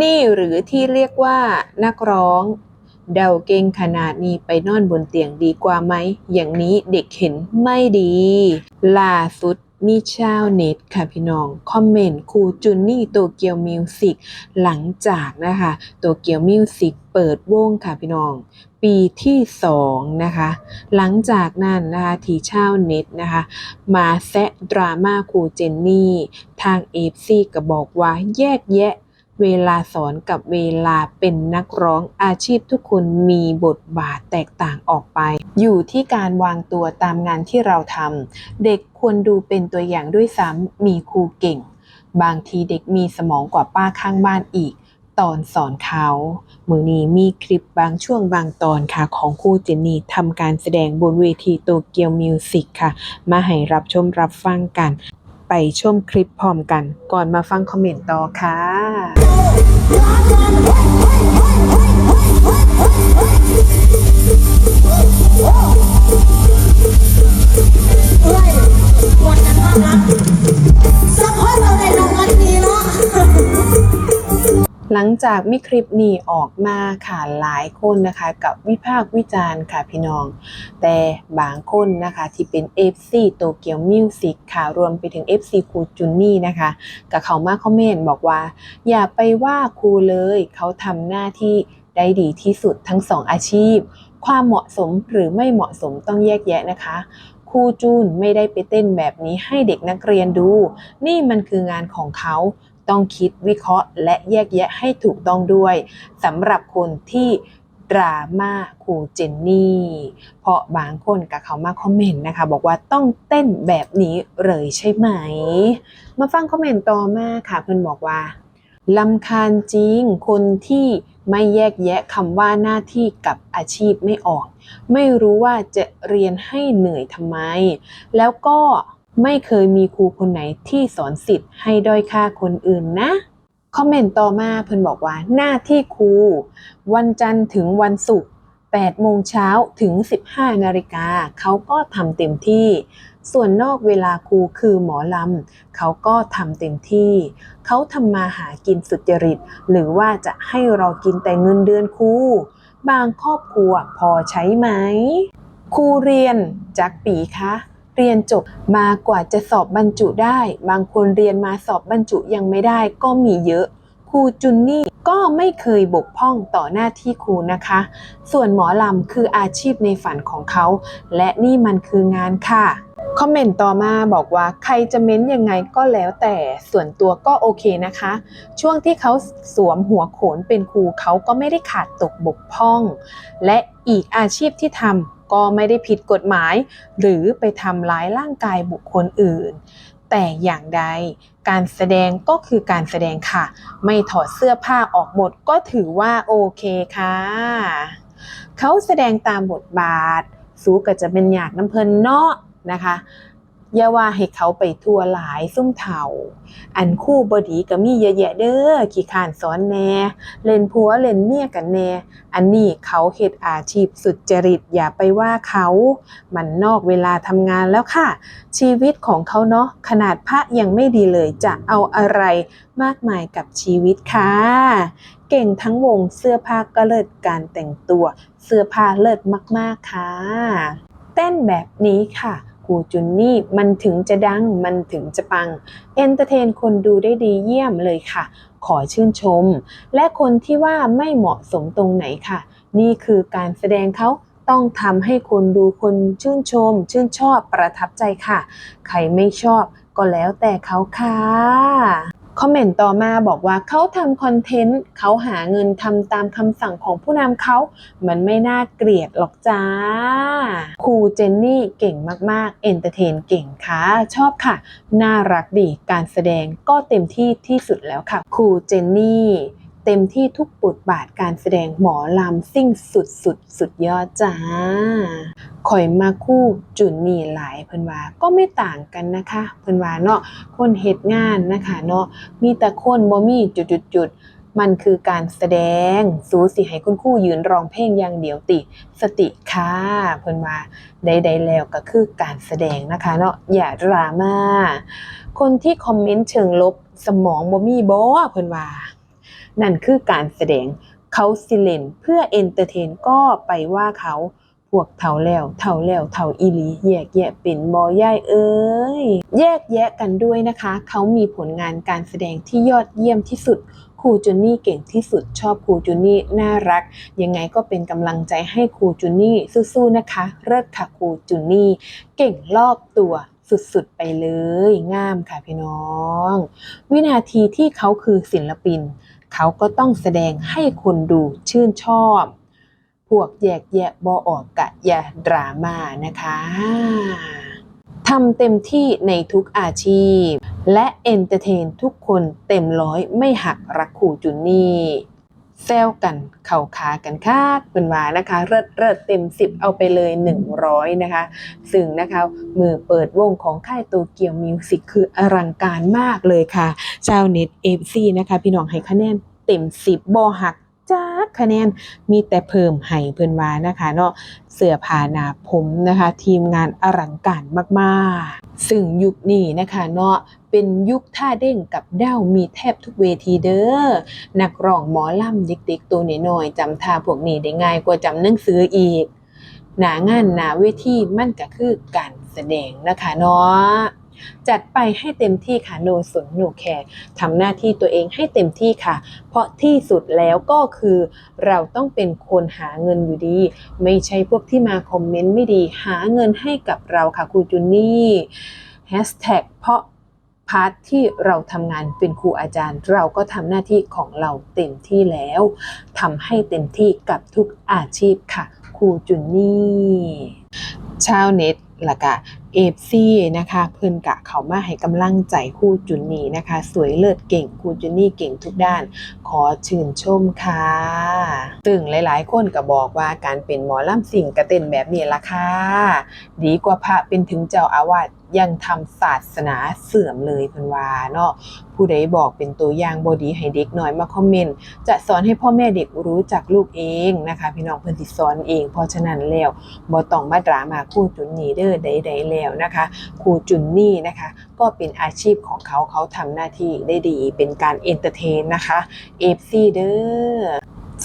นี่หรือที่เรียกว่านักร้อง เดาเก่งขนาดนี้ไปนอนบนเตียงดีกว่าไหม อย่างนี้เด็กเห็นไม่ดี ล่าสุดมีชาวเน็ตค่ะพี่น้อง คอมเมนต์ครูจุนนี่โตเกียวมิวสิกหลังจากนะคะโตเกียวมิวสิกเปิดวงค่ะพี่น้อง ปีที่สองนะคะ หลังจากนั้นนะคะที่ชาวเน็ตนะคะ มาแซะดราม่าครูเจนนี่ ทางเอฟซีก็บอกว่าแยกแยะ เวลาสอนกับเวลาเป็นนักร้องอาชีพทุกคนมีบทบาทแตกต่างออกไป อยู่ที่การวางตัวตามงานที่เราทำเด็กควรดูเป็นตัวอย่างด้วยซ้ำมีครูเก่ง บางทีเด็กมีสมองกว่าป้าข้างบ้านอีก ตอนสอนเขา มือนี้มีคลิปบางช่วงบางตอนค่ะ ของครูเจนนี่ทำการแสดงบนเวทีโตเกียวมิวสิกค่ะ มาให้รับชมรับฟังกัน ไปชมคลิปพร้อมกัน ก่อนมาฟังคอมเมนต์ต่อค่ะ จากมีคลิปนี้ออกมาค่ะหลายคนนะคะกับวิพากษ์วิจารณ์ค่ะพี่น้อง แต่บางคนนะคะที่เป็น FC โตเกียวมิวสิกค่ะรวมไปถึง FC ครูจุนนี่นะคะกับเขามาคอมเมนต์บอกว่า อย่าไปว่าครูเลยเขาทำหน้าที่ได้ดีที่สุดทั้งสองอาชีพ ความเหมาะสมหรือไม่เหมาะสมต้องแยกแยะนะคะครูจูนไม่ได้ไปเต้นแบบนี้ให้เด็กนักเรียนดู นี่มันคืองานของเขา ต้องคิดวิเคราะห์ และแยกแยะให้ถูกต้องด้วยสำหรับคนที่ดราม่าครูเจนนี่ เพราะบางคนกับเขามาคอมเมนต์นะคะ บอกว่าต้องเต้นแบบนี้เลยใช่ไหม มาฟังคอมเมนต์ต่อมาค่ะ เพื่อนบอกว่าลำคาญจริงคนที่ไม่แยกแยะคำว่าหน้าที่กับอาชีพไม่ออก ไม่รู้ว่าจะเรียนให้เหนื่อยทำไม แล้วก็ ไม่เคยมีครูคนไหนที่สอนสิทธิ์ให้ด้อยค่าคนอื่นนะคอมเมนต์ต่อมาเพิ่นบอกว่าหน้าที่ครู วันจันทร์ถึงวันศุกร์8โมงเช้าถึง 15นาฬิกาเขาก็ทำเต็มที่ ส่วนนอกเวลาครูคือหมอลำเขาก็ทำเต็มที่ เขาทำมาหากินสุจริต หรือว่าจะให้เรากินแต่เงินเดือนครูบางครอบครัวพอใช้ไหมครูเรียนจากปีคะ เรียนจบมากว่าจะสอบบรรจุได้ บางคนเรียนมาสอบบรรจุยังไม่ได้ก็มีเยอะ ครูจุนนี่ก็ไม่เคยบกพร่องต่อหน้าที่ครูนะคะ ส่วนหมอลำคืออาชีพในฝันของเขา และนี่มันคืองานค่ะคอมเมนต์ต่อมาบอกว่าใครจะเม้นยังไงก็แล้วแต่ส่วนตัวก็โอเคนะคะ ช่วงที่เขาสวมหัวโขนเป็นครูเขาก็ไม่ได้ขาดตกบกพร่อง และอีกอาชีพที่ทำ ก็ไม่ได้ผิดกฎหมาย หรือไปทำร้ายร่างกายบุคคลอื่น แต่อย่างใดการแสดงก็คือการแสดงค่ะ ไม่ถอดเสื้อผ้าออกหมดก็ถือว่าโอเคค่ะ เขาแสดงตามบทบาท สู้ก็จะเป็นอยากน้ำเพลินเนาะนะคะ อย่าว่าให้เขาไปทัวหลายซุ่มเถาอันคู่บดีก็มีเยอะแยะเด้อขี้ขานสอนแหน่ เล่นผัวเล่นเมียกันแน่ อันนี้เขาเฮ็ดอาชีพสุดจริตอย่าไปว่าเขา มันนอกเวลาทำงานแล้วค่ะ ชีวิตของเขาเนาะขนาดพระยังไม่ดีเลยจะเอาอะไรมากมายกับชีวิตค่ะ เก่งทั้งวงเสื้อผ้าก็เลิศการแต่งตัว เสื้อผ้าเลิศมากๆค่ะ เต้นแบบนี้ค่ะ กูจุนนี่ มันถึงจะดัง มันถึงจะปัง เอนเตอร์เทนคนดูได้ดีเยี่ยมเลยค่ะ ขอชื่นชม และคนที่ว่าไม่เหมาะสมตรงไหนค่ะ นี่คือการแสดงเขาต้องทำให้คนดูคนชื่นชม ชื่นชอบประทับใจค่ะ ใครไม่ชอบก็แล้วแต่เขาค่ะ คอมเมนต์ต่อมาบอกว่าเขาทำคอนเทนต์เขาหาเงินทำตามคำสั่งของผู้นำเขา มันไม่น่าเกลียดหรอกจ้าครูเจนนี่เก่งมากๆ เอนเตอร์เทนเก่งค่ะ ชอบค่ะ น่ารักดี การแสดงก็เต็มที่ที่สุดแล้วค่ะ ครูเจนนี่ เต็มที่ทุกบทบาทการแสดงหมอลำซิ่งสุดสุดสุดยอดจ้าข่อยมาคู่จุนนี่หลายเพิ่นว่าก็ไม่ต่างกันนะคะ เพิ่นว่าเนาะคนเฮ็ดงานนะคะเนาะมีแต่คนบ่มีจุดๆๆมันคือการแสดง สูสิให้คุณคู่ยืนร้องเพลงอย่างเดียวติ สติค่ะเพิ่นว่าใดๆแล้วก็คือการแสดงนะคะเนาะอย่าดราม่าคนที่คอมเมนต์เชิงลบสมองบ่มีบ่เพิ่นว่า นั่นคือการแสดงเขาสิเล่นเพื่อเอนเตอร์เทนก็ไปว่าเขาพวกเท่าแล้วเท่าแล้วเทาอีลีแยกแยะเป็นบอย่ายเอ้ยแยกแยะกันด้วยนะคะ เขามีผลงานการแสดงที่ยอดเยี่ยมที่สุดครูจูนี่เก่งที่สุดชอบครูจูนี่น่ารัก ยังไงก็เป็นกำลังใจให้ครูจูนี่สู้ๆนะคะเลิศค่ะครูจูนี่เก่งรอบตัวสุดๆไปเลย งามค่ะพี่น้อง วินาทีที่เขาคือศิลปิน เขาก็ต้องแสดงให้คนดูชื่นชอบ พวกแยกแยะบอออกกะอย่าดราม่านะคะทำเต็มที่ในทุกอาชีพ และเอนเตอร์เทนทุกคนเต็มร้อยไม่หักรักขู่จุนนี่ แซวกันเข่าขากันค่ะเป็นว่านะคะเลิศเลิศเต็ม 10 เอาไปเลย 100 นะคะ ซึ่งนะคะมือเปิดวงของค่ายโตเกียวมิวสิกคืออลังการมากเลยค่ะ ชาวเน็ตเอฟซีนะคะ พี่น้องให้คะแนนเต็ม 10บอหัก จ้าคะแนนมีแต่เพิ่มให้เพิ่อนว่านะคะเนาะเสื้อผ้าหนาผมนะคะ ทีมงานอลังการมากๆ ซึ่งยุคนี้นะคะเนาะเป็นยุคท่าเด้งกับด้าวมีแทบทุกเวทีเด้อ นักร้องหมอลำเด็กๆตัวน้อยๆจำท่าพวกนี้ได้ง่ายกว่าจำหนังสืออีก หนางานหนาเวทีมันก็คือการแสดงนะคะเนาะ จัดไปให้เต็มที่ค่ะโนสนโนแคร์ทำหน้าที่ตัวเองให้เต็มที่ค่ะ เพราะที่สุดแล้วก็คือ เราต้องเป็นคนหาเงินอยู่ดี ไม่ใช่พวกที่มาคอมเมนต์ไม่ดี หาเงินให้กับเราค่ะครูจุนนี่แฮชแท็กเพราะพาร์ทที่เราทำงานเป็นครูอาจารย์ เราก็ทำหน้าที่ของเราเต็มที่แล้วทำให้เต็มที่กับทุกอาชีพค่ะครูจุนนี่ ชาวเน็ต และกะเอฟซีนะคะเพื่อนกะเขามาให้กำลังใจคู่จุนนี่นะคะ สวยเลิศเก่งคู่จุนนี่เก่งทุกด้าน ขอชื่นชมค่ะตึงหลายๆ คนก็บอกว่าการเป็นหมอลำสิ่งกระเต้นแบบนี้ล่ะค่ะดีกว่าพระเป็นถึงเจ้าอาวาส ยังทำศาสนาเสื่อมเลยเพิ่นว่าเนาะผู้ใดบอกเป็นตัวอย่างบอดีให้เด็กน้อยมาคอมเมนต์จะสอนให้พ่อแม่เด็กรู้จักลูกเองนะคะ พี่น้องเพิ่นสิสอนเอง เพราะฉะนั้นแล้วบ่ต้องมาดรามาครูจุนนี่เด้อใดๆแล้วนะคะครูจุนนี่นะคะ ก็เป็นอาชีพของเขาเขาทำหน้าที่ได้ดีเป็นการเอนเตอร์เทนนะคะ FC เด้อ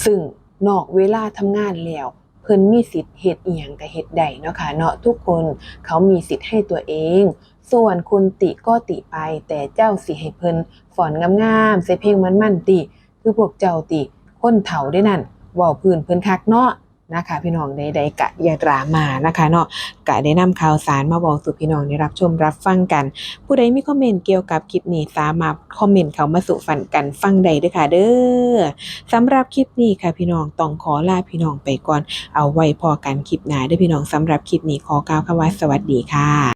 ซึ่งนอกเวลาทำงานแล้ว เพิ่นมีสิทธิ์เฮ็ดอีหยังก็เฮ็ดได้เนาะค่ะเนาะทุกคนเขามีสิทธิ์ให้ตัวเอง ส่วนคุณติก็ติไป แต่เจ้าสิให้เพิ่นฝอนงามๆใส่เพลงมันๆติ คือพวกเจ้าติคนเฒ่าได้นั่นเว้าพื้นเพิ่นคักเนาะ นะคะพี่น้องใดๆกะอย่าดราม่านะคะเนาะกะได้นำข่าวสารมาบอกสู่พี่น้องได้รับชมรับฟังกัน ผู้ใดมีคอมเมนต์เกี่ยวกับคลิปนี้สามารถคอมเมนต์เข้ามาสู่ฟันกันฟังได้ด้วยค่ะเด้อสำหรับคลิปนี้ค่ะพี่น้องต้องขอลาพี่น้องไปก่อนเอาไว้พอกันคลิปหน้าเด้วยพี่น้องสำหรับคลิปนี้ขอกล่าวคำว่าสวัสดีค่ะ